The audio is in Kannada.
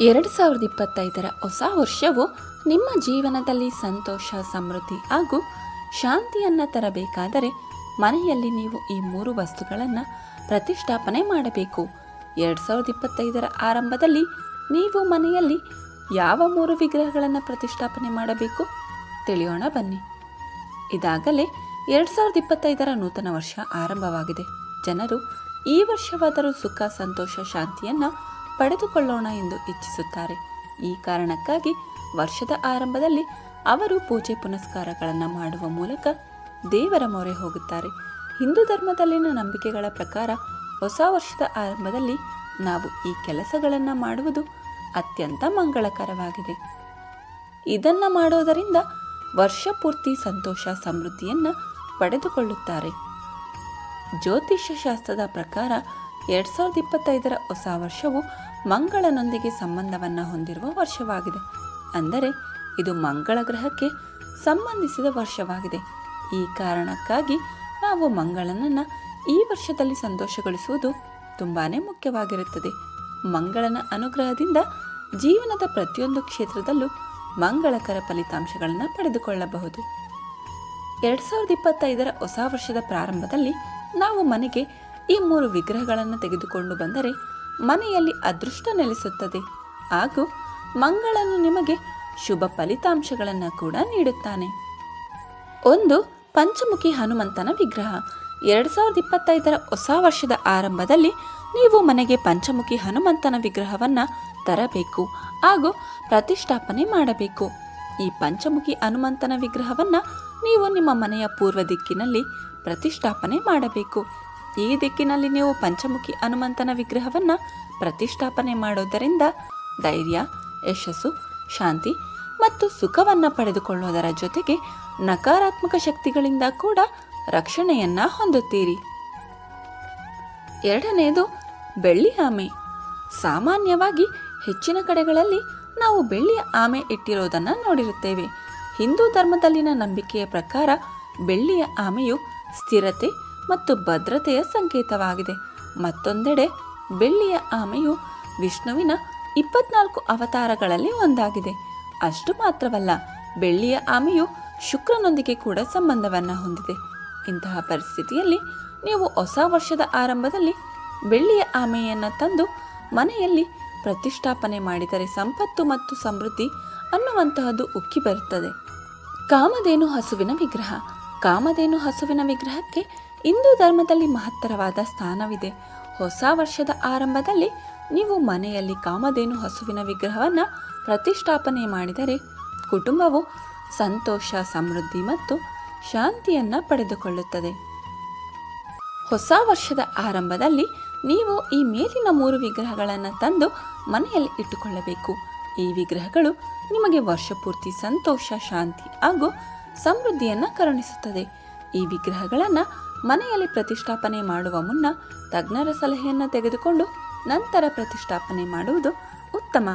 ಎರಡು ಸಾವಿರದ ಇಪ್ಪತ್ತೈದರ ಹೊಸ ವರ್ಷವು ನಿಮ್ಮ ಜೀವನದಲ್ಲಿ ಸಂತೋಷ, ಸಮೃದ್ಧಿ ಹಾಗೂ ಶಾಂತಿಯನ್ನು ತರಬೇಕಾದರೆ ಮನೆಯಲ್ಲಿ ನೀವು ಈ ಮೂರು ವಸ್ತುಗಳನ್ನು ಪ್ರತಿಷ್ಠಾಪನೆ ಮಾಡಬೇಕು. ಎರಡು ಸಾವಿರದ ಇಪ್ಪತ್ತೈದರ ಆರಂಭದಲ್ಲಿ ನೀವು ಮನೆಯಲ್ಲಿ ಯಾವ ಮೂರು ವಿಗ್ರಹಗಳನ್ನು ಪ್ರತಿಷ್ಠಾಪನೆ ಮಾಡಬೇಕು? ತಿಳಿಯೋಣ ಬನ್ನಿ. ಇದಾಗಲೇ ಎರಡು ಸಾವಿರದ ಇಪ್ಪತ್ತೈದರ ನೂತನ ವರ್ಷ ಆರಂಭವಾಗಿದೆ. ಜನರು ಈ ವರ್ಷವಾದರೂ ಸುಖ, ಸಂತೋಷ, ಶಾಂತಿಯನ್ನು ಪಡೆದುಕೊಳ್ಳೋಣ ಎಂದು ಇಚ್ಛಿಸುತ್ತಾರೆ. ಈ ಕಾರಣಕ್ಕಾಗಿ ವರ್ಷದ ಆರಂಭದಲ್ಲಿ ಅವರು ಪೂಜೆ ಪುನಸ್ಕಾರಗಳನ್ನು ಮಾಡುವ ಮೂಲಕ ದೇವರ ಮೊರೆ ಹೋಗುತ್ತಾರೆ. ಹಿಂದೂ ಧರ್ಮದಲ್ಲಿನ ನಂಬಿಕೆಗಳ ಪ್ರಕಾರ ಹೊಸ ವರ್ಷದ ಆರಂಭದಲ್ಲಿ ನಾವು ಈ ಕೆಲಸಗಳನ್ನು ಮಾಡುವುದು ಅತ್ಯಂತ ಮಂಗಳಕರವಾಗಿದೆ. ಇದನ್ನು ಮಾಡೋದರಿಂದ ವರ್ಷ ಪೂರ್ತಿ ಸಂತೋಷ, ಸಮೃದ್ಧಿಯನ್ನು ಪಡೆದುಕೊಳ್ಳುತ್ತಾರೆ. ಜ್ಯೋತಿಷ್ಯ ಶಾಸ್ತ್ರದ ಪ್ರಕಾರ ಎರಡು ಸಾವಿರದ ಇಪ್ಪತ್ತೈದರ ಹೊಸ ವರ್ಷವು ಮಂಗಳನೊಂದಿಗೆ ಸಂಬಂಧವನ್ನು ಹೊಂದಿರುವ ವರ್ಷವಾಗಿದೆ. ಅಂದರೆ, ಇದು ಮಂಗಳ ಗ್ರಹಕ್ಕೆ ಸಂಬಂಧಿಸಿದ ವರ್ಷವಾಗಿದೆ. ಈ ಕಾರಣಕ್ಕಾಗಿ ನಾವು ಮಂಗಳನನ್ನು ಈ ವರ್ಷದಲ್ಲಿ ಸಂತೋಷಗೊಳಿಸುವುದು ತುಂಬಾ ಮುಖ್ಯವಾಗಿರುತ್ತದೆ. ಮಂಗಳನ ಅನುಗ್ರಹದಿಂದ ಜೀವನದ ಪ್ರತಿಯೊಂದು ಕ್ಷೇತ್ರದಲ್ಲೂ ಮಂಗಳಕರ ಫಲಿತಾಂಶಗಳನ್ನು ಪಡೆದುಕೊಳ್ಳಬಹುದು. ಎರಡು ಸಾವಿರದ ಇಪ್ಪತ್ತೈದರ ಹೊಸ ವರ್ಷದ ಪ್ರಾರಂಭದಲ್ಲಿ ನಾವು ಮನೆಗೆ ಈ ಮೂರು ವಿಗ್ರಹಗಳನ್ನು ತೆಗೆದುಕೊಂಡು ಬಂದರೆ ಮನೆಯಲ್ಲಿ ಅದೃಷ್ಟ ನೆಲೆಸುತ್ತದೆ. ಹಾಗೂ ಮಂಗಳನು ನಿಮಗೆ ಶುಭ ಫಲಿತಾಂಶಗಳನ್ನು ಕೂಡ ನೀಡುತ್ತಾನೆ. ಒಂದು ಪಂಚಮುಖಿ ಹನುಮಂತನ ವಿಗ್ರಹ. ಎರಡು ಸಾವಿರದ ಇಪ್ಪತ್ತೈದರ ಹೊಸ ವರ್ಷದ ಆರಂಭದಲ್ಲಿ ನೀವು ಮನೆಗೆ ಪಂಚಮುಖಿ ಹನುಮಂತನ ವಿಗ್ರಹವನ್ನು ತರಬೇಕು ಹಾಗೂ ಪ್ರತಿಷ್ಠಾಪನೆ ಮಾಡಬೇಕು. ಈ ಪಂಚಮುಖಿ ಹನುಮಂತನ ವಿಗ್ರಹವನ್ನು ನೀವು ನಿಮ್ಮ ಮನೆಯ ಪೂರ್ವ ದಿಕ್ಕಿನಲ್ಲಿ ಪ್ರತಿಷ್ಠಾಪನೆ ಮಾಡಬೇಕು. ಈ ದಿಕ್ಕಿನಲ್ಲಿ ನೀವು ಪಂಚಮುಖಿ ಹನುಮಂತನ ವಿಗ್ರಹವನ್ನು ಪ್ರತಿಷ್ಠಾಪನೆ ಮಾಡೋದರಿಂದ ಧೈರ್ಯ, ಯಶಸ್ಸು, ಶಾಂತಿ ಮತ್ತು ಸುಖವನ್ನು ಪಡೆದುಕೊಳ್ಳುವುದರ ಜೊತೆಗೆ ನಕಾರಾತ್ಮಕ ಶಕ್ತಿಗಳಿಂದ ಕೂಡ ರಕ್ಷಣೆಯನ್ನ ಹೊಂದುತ್ತೀರಿ. ಎರಡನೆಯದು ಬೆಳ್ಳಿ ಆಮೆ. ಸಾಮಾನ್ಯವಾಗಿ ಹೆಚ್ಚಿನ ಕಡೆಗಳಲ್ಲಿ ನಾವು ಬೆಳ್ಳಿಯ ಆಮೆ ಇಟ್ಟಿರೋದನ್ನು ನೋಡಿರುತ್ತೇವೆ. ಹಿಂದೂ ಧರ್ಮದಲ್ಲಿನ ನಂಬಿಕೆಯ ಪ್ರಕಾರ ಬೆಳ್ಳಿಯ ಆಮೆಯು ಸ್ಥಿರತೆ ಮತ್ತು ಭದ್ರತೆಯ ಸಂಕೇತವಾಗಿದೆ. ಮತ್ತೊಂದೆಡೆ, ಬೆಳ್ಳಿಯ ಆಮೆಯು ವಿಷ್ಣುವಿನ ಇಪ್ಪತ್ನಾಲ್ಕು ಅವತಾರಗಳಲ್ಲಿ ಒಂದಾಗಿದೆ. ಅಷ್ಟು ಮಾತ್ರವಲ್ಲ, ಬೆಳ್ಳಿಯ ಆಮೆಯು ಶುಕ್ರನೊಂದಿಗೆ ಕೂಡ ಸಂಬಂಧವನ್ನು ಹೊಂದಿದೆ. ಇಂತಹ ಪರಿಸ್ಥಿತಿಯಲ್ಲಿ ನೀವು ಹೊಸ ವರ್ಷದ ಆರಂಭದಲ್ಲಿ ಬೆಳ್ಳಿಯ ಆಮೆಯನ್ನು ತಂದು ಮನೆಯಲ್ಲಿ ಪ್ರತಿಷ್ಠಾಪನೆ ಮಾಡಿದರೆ ಸಂಪತ್ತು ಮತ್ತು ಸಮೃದ್ಧಿ ಅನ್ನುವಂತಹದ್ದು ಉಕ್ಕಿ ಬರುತ್ತದೆ. ಕಾಮಧೇನು ಹಸುವಿನ ವಿಗ್ರಹ. ಕಾಮಧೇನು ಹಸುವಿನ ವಿಗ್ರಹಕ್ಕೆ ಹಿಂದೂ ಧರ್ಮದಲ್ಲಿ ಮಹತ್ತರವಾದ ಸ್ಥಾನವಿದೆ. ಹೊಸ ವರ್ಷದ ಆರಂಭದಲ್ಲಿ ನೀವು ಮನೆಯಲ್ಲಿ ಕಾಮಧೇನು ಹಸುವಿನ ವಿಗ್ರಹವನ್ನು ಪ್ರತಿಷ್ಠಾಪನೆ ಮಾಡಿದರೆ ಕುಟುಂಬವು ಸಂತೋಷ, ಸಮೃದ್ಧಿ ಮತ್ತು ಶಾಂತಿಯನ್ನು ಪಡೆದುಕೊಳ್ಳುತ್ತದೆ. ಹೊಸ ವರ್ಷದ ಆರಂಭದಲ್ಲಿ ನೀವು ಈ ಮೇಲಿನ ಮೂರು ವಿಗ್ರಹಗಳನ್ನು ತಂದು ಮನೆಯಲ್ಲಿ ಇಟ್ಟುಕೊಳ್ಳಬೇಕು. ಈ ವಿಗ್ರಹಗಳು ನಿಮಗೆ ವರ್ಷಪೂರ್ತಿ ಸಂತೋಷ, ಶಾಂತಿ ಹಾಗೂ ಸಮೃದ್ಧಿಯನ್ನು ಕರುಣಿಸುತ್ತದೆ. ಈ ವಿಗ್ರಹಗಳನ್ನು ಮನೆಯಲ್ಲಿ ಪ್ರತಿಷ್ಠಾಪನೆ ಮಾಡುವ ಮುನ್ನ ತಜ್ಞರ ಸಲಹೆಯನ್ನು ತೆಗೆದುಕೊಂಡು ನಂತರ ಪ್ರತಿಷ್ಠಾಪನೆ ಮಾಡುವುದು ಉತ್ತಮ.